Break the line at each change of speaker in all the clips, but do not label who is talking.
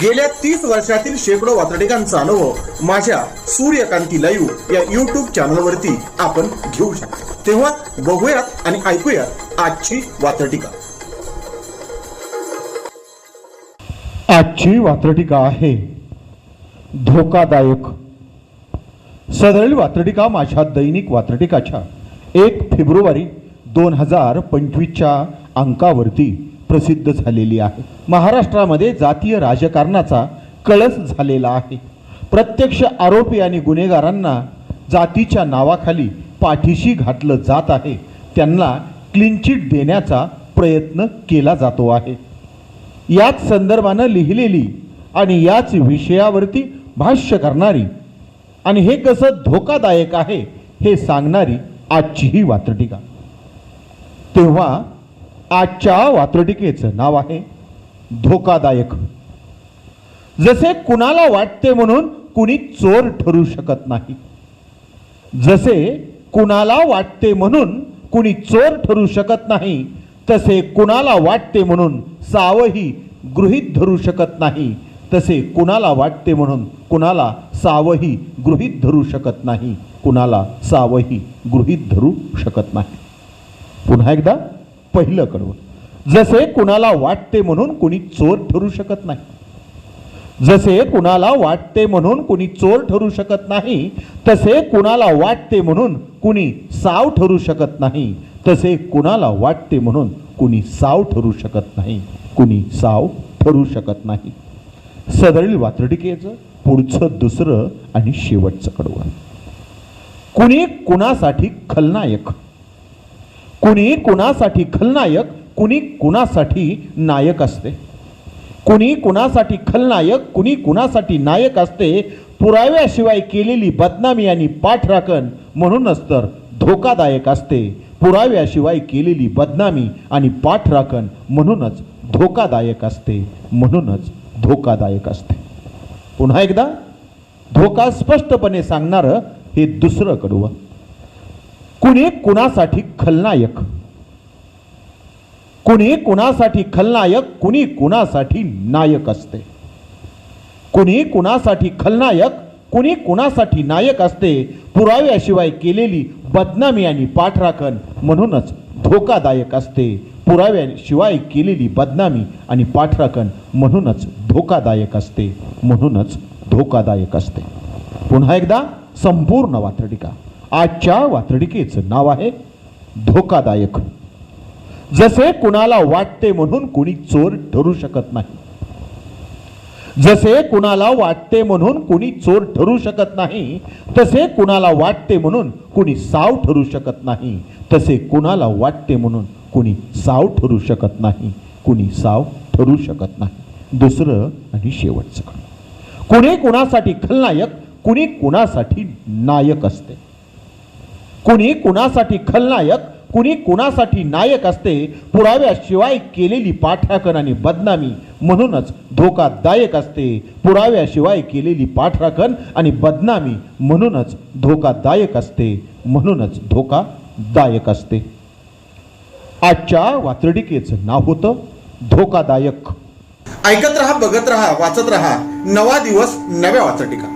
गेल्या तीस वर्षातील शेकडो वातडिकांचा अनुभव माझ्या सूर्यकांती लाईव्ह या युट्यूब चॅनलवरती आपण घेऊ शकतो. तेव्हा बघूयात आणि ऐकूयात आजची वातडिका
आजची वात्रटिका आहे धोकादायक. सदरील वात्रटिका माझ्या दैनिक वात्रटिकाच्या एक फेब्रुवारी दोन हजार पंचवीसच्या अंकावरती. प्रसिद्ध झालेली आहे. महाराष्ट्रामध्ये जातीय राजकारणाचा कळस झालेला आहे. प्रत्यक्ष आरोपी आणि गुन्हेगारांना जातीच्या नावाखाली पाठीशी घातलं जात आहे. त्यांना क्लिनचिट देण्याचा प्रयत्न केला जातो आहे. याच संदर्भानं लिहिलेली आणि याच विषयावरती भाष्य करणारी आणि हे कसं धोकादायक आहे हे सांगणारी आजची ही वात्रटिका. तेव्हा आजच्या वात्रटिकेचं नाव आहे धोकादायक. जसे कुणाला वाटते म्हणून कुणी चोर ठरू शकत नाही. जसे कुणाला वाटते म्हणून कुणी चोर ठरू शकत नाही तसे कुणाला वाटते म्हणून सावही गृहीत धरू शकत नाही तसे कुणाला वाटते म्हणून कुणाला सावही गृहीत धरू शकत नाही कुणाला सावही गृहीत धरू शकत नाही. पुन्हा एकदा पहिलं कडवं. जसे कुणाला वाटते म्हणून कुणी चोर ठरू शकत नाही. जसे कुणाला वाटते म्हणून कुणी चोर ठरू शकत नाही तसे कुणाला वाटते म्हणून कुणी साव ठरू शकत नाही तसे कुणाला वाटते म्हणून कुणी साव ठरू शकत नाही कुणी साव ठरू शकत नाही. सदरील वात्रटिकेचं पुढचं दुसरं आणि शेवटचं कडवं. कुणी कुणासाठी खलनायक कुणी कुणासाठी खलनायक कुणी कुणासाठी नायक असते. कुणी कुणासाठी खलनायक कुणी कुणासाठी नायक असते पुराव्याशिवाय केलेली बदनामी आणि पाठराखण म्हणूनच तर धोकादायक असते. पुराव्याशिवाय केलेली बदनामी आणि पाठराखण म्हणूनच धोकादायक असते म्हणूनच धोकादायक असते. पुन्हा एकदा धोका स्पष्टपणे सांगणारं हे दुसरं कडवं. कुणी कुणासाठी खलनायक? कुणी कुणासाठी खलनायक? कुणी कुणासाठी नायक असते? कुणी कुणासाठी खलनायक? कुणी कुणासाठी नायक असते? पुराव्याशिवाय केलेली बदनामी आणि पाठराखण म्हणूनच धोकादायक असते. पुराव्याशिवाय केलेली बदनामी आणि पाठराखण म्हणूनच धोकादायक असते. म्हणूनच धोकादायक असते. पुन्हा एकदा संपूर्ण वात्रटिका. आजच्या वातडिकेचं नाव आहे धोकादायक. जसे कुणाला वाटते म्हणून कुणी चोर ठरू शकत नाही. जसे कुणाला वाटते म्हणून कुणी चोर ठरू शकत नाही तसे कुणाला वाटते म्हणून कुणी साव ठरू शकत नाही तसे कुणाला वाटते म्हणून कुणी साव ठरू शकत नाही कुणी साव ठरू शकत नाही. दुसरं आणि शेवटचं. कुणी कुणासाठी खलनायक कुणी कुणासाठी नायक असते. कुणी कुणासाठी खलनायक कुणी कुणासाठी नायक असते पुराव्याशिवाय केलेली पाठराखण आणि बदनामी म्हणूनच धोकादायक असते. पुराव्याशिवाय केलेली पाठराखण आणि बदनामी म्हणूनच धोकादायक असते म्हणूनच धोकादायक असते. आजच्या वात्रडिकेचं नाव होतं धोकादायक.
ऐकत रहा बघत रहा वाचत रहा. नवा दिवस नव्या वाचटिका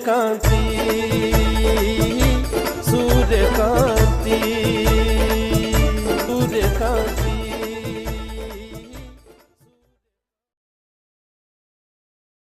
सूर्यकांती सूर्यकांती